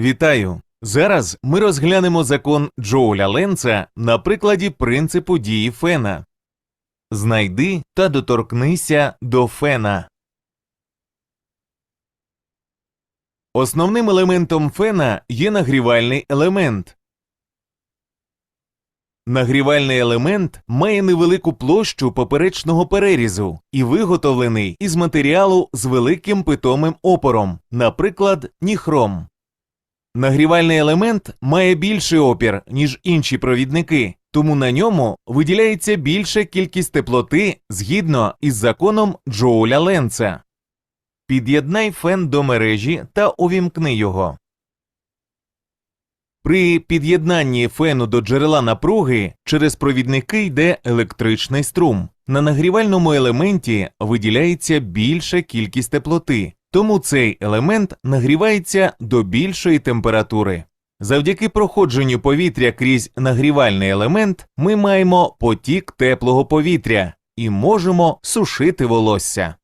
Вітаю! Зараз ми розглянемо закон Джоуля Ленца на прикладі принципу дії фена. Знайди та доторкнися до фена. Основним елементом фена є нагрівальний елемент. Нагрівальний елемент має невелику площу поперечного перерізу і виготовлений із матеріалу з великим питомим опором, наприклад, ніхром. Нагрівальний елемент має більший опір, ніж інші провідники, тому на ньому виділяється більша кількість теплоти згідно із законом Джоуля Ленца. Під'єднай фен до мережі та увімкни його. При під'єднанні фену до джерела напруги через провідники йде електричний струм. На нагрівальному елементі виділяється більша кількість теплоти, тому цей елемент нагрівається до більшої температури. Завдяки проходженню повітря крізь нагрівальний елемент ми маємо потік теплого повітря і можемо сушити волосся.